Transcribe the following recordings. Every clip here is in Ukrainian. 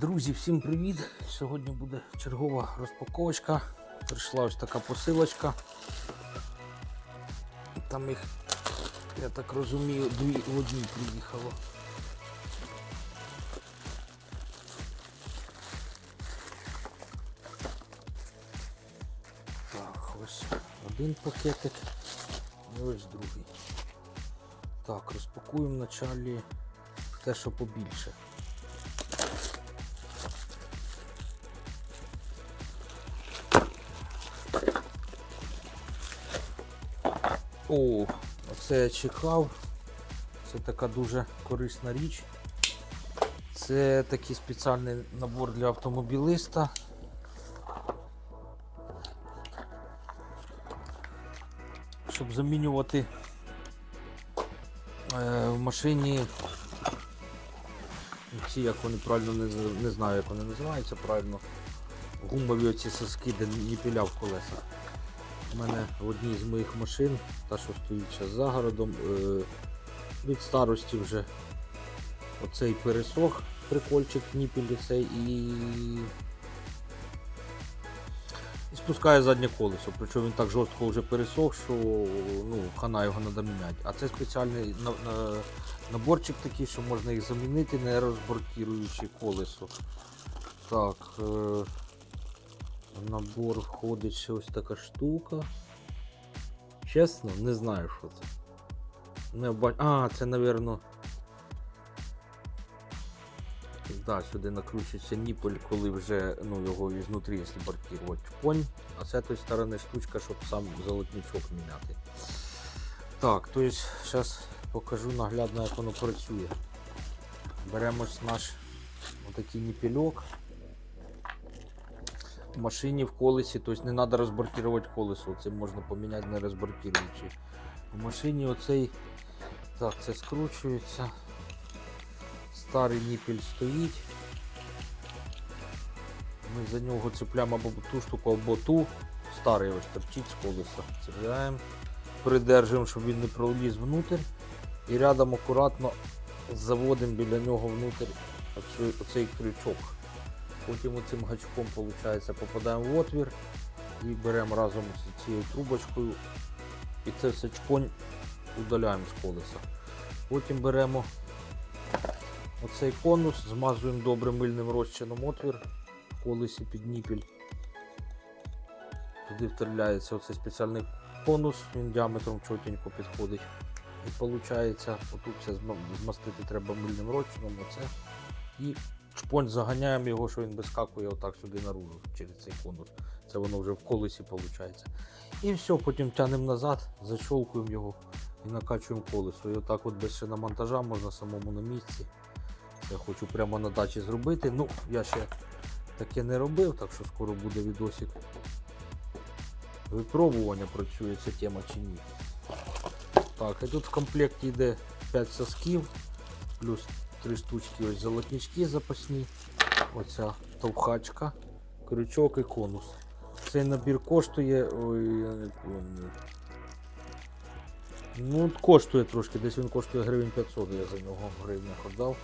Друзі, всім привіт! Сьогодні буде чергова розпаковочка. Прийшла ось така посилочка. Там їх, я так розумію, дві в одній приїхало. Так, ось один пакетик і ось другий. Так, розпакуємо вначалі те, що побільше. О, оце я чекав. Це така дуже корисна річ. Це такий спеціальний набор для автомобілиста. Щоб замінювати е, в машині ці, як вони правильно не, не знаю, як вони називаються правильно. Гумові оці соски, де ніпіля в колесах. У мене в одній з моїх машин, та що стоїть зараз за городом, е, від старості вже оцей пересох, прикольчик ніпіль цей і... і спускає заднє колесо. Причому він так жорстко вже пересох, що ну, хана його треба міняти. А це спеціальний на, на, наборчик такий, що можна їх замінити, не розборкіруючи колесо. Так. Е, в набор входить ще ось така штука. Чесно, не знаю, що це. Не бач... А, це, напевно. Да, сюди накручується ніпель, коли вже ну, його ізнутрі, якщо баркірувати понь. А з цієї сторони штучка, щоб сам золотничок міняти. Так, то зараз покажу наглядно, як воно працює. Беремо наш отакий ніпельок в машині в колесі, тобто не треба розборкувати колесо, це можна поміняти не розборкуючи. В машині оцей так, це скручується. Старий ніпель стоїть. Ми за нього цепляємо або ту штуку, або ту. Старий ось торчить з колеса. Цепляємо, придержуємо, щоб він не проліз внутрь. І рядом акуратно заводимо біля нього внутрь оцей крючок. Потім цим гачком виходить, попадаємо в отвір і беремо разом з цією трубочкою і це все чпонь удаляємо з колеса. Потім беремо оцей конус, змазуємо добре мильним розчином отвір в колесі під ніпіль. Туди вставляється оцей спеціальний конус, він діаметром чотенько підходить. І виходить, отут все змастити треба мильним розчином, оце. І шпонь заганяємо його, що він вискакує отак сюди наружу через цей конус. Це воно вже в колесі виходить. І все, потім тягнемо назад, защолкуємо його і накачуємо колесо. І отак от без шиномонтажа можна самому на місці. Я хочу прямо на дачі зробити. Ну, я ще таке не робив, так що скоро буде відосик. Випробування працює ця тема чи ні. Так, і тут в комплекті йде 5 сосків, плюс 3 штучки ось золотнички запасні. Оця товхачка, крючок і конус. Цей набір коштує. Ой, я не пам'ятаю. Ну, коштує трошки, десь він коштує гривень 500, я за нього в гривнях віддав.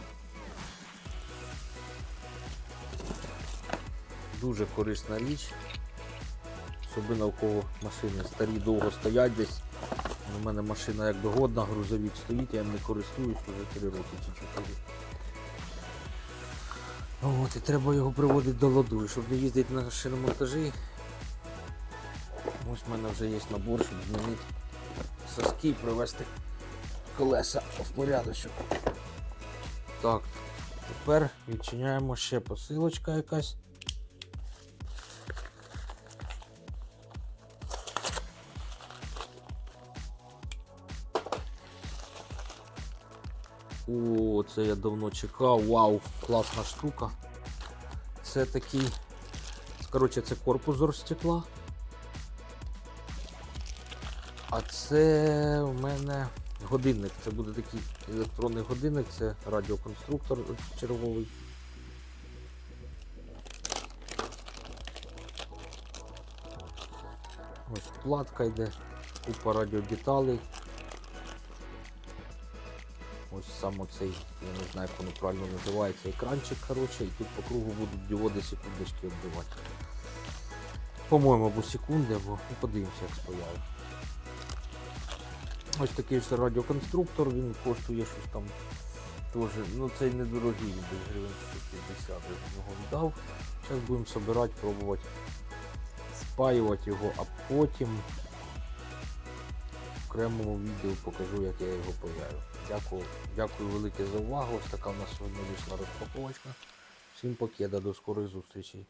Дуже корисна річ. Особливо у кого машини старі довго стоять десь. У мене машина як догодна, грузовик стоїть, я їм не користуюсь вже 3 роки чи 4. От, і треба його приводити до ладу, щоб не їздити на шиномонтажі. Ось в мене вже є набор, щоб змінити соски і привести колеса в порядочок. Так, тепер відчиняємо ще посилочка якась. О, це я давно чекав. Вау, класна штука. Це такий. Коротше, це корпус з. А це у мене годинник. Це буде такий електронний годинник, це радіоконструктор черговий. Ось платка йде, купа радіодеталей. Ось саме цей, я не знаю, як воно правильно називається, екранчик, коротше, і тут по кругу будуть діоди секундочки відбивати. По-моєму, або секунди, або ну, подивимося, як спаяє. Ось такий ж радіоконструктор, він коштує щось там теж, ну цей недорогий, десь гривень 150 я нього віддав. Зараз будемо збирати, пробувати спаювати його, а потім окремому відео покажу, як я його паяю. Дякую, дякую велике за увагу. Ось така у нас сьогодні вийшла розпаковочка. Всім покеда, до скорих зустрічей.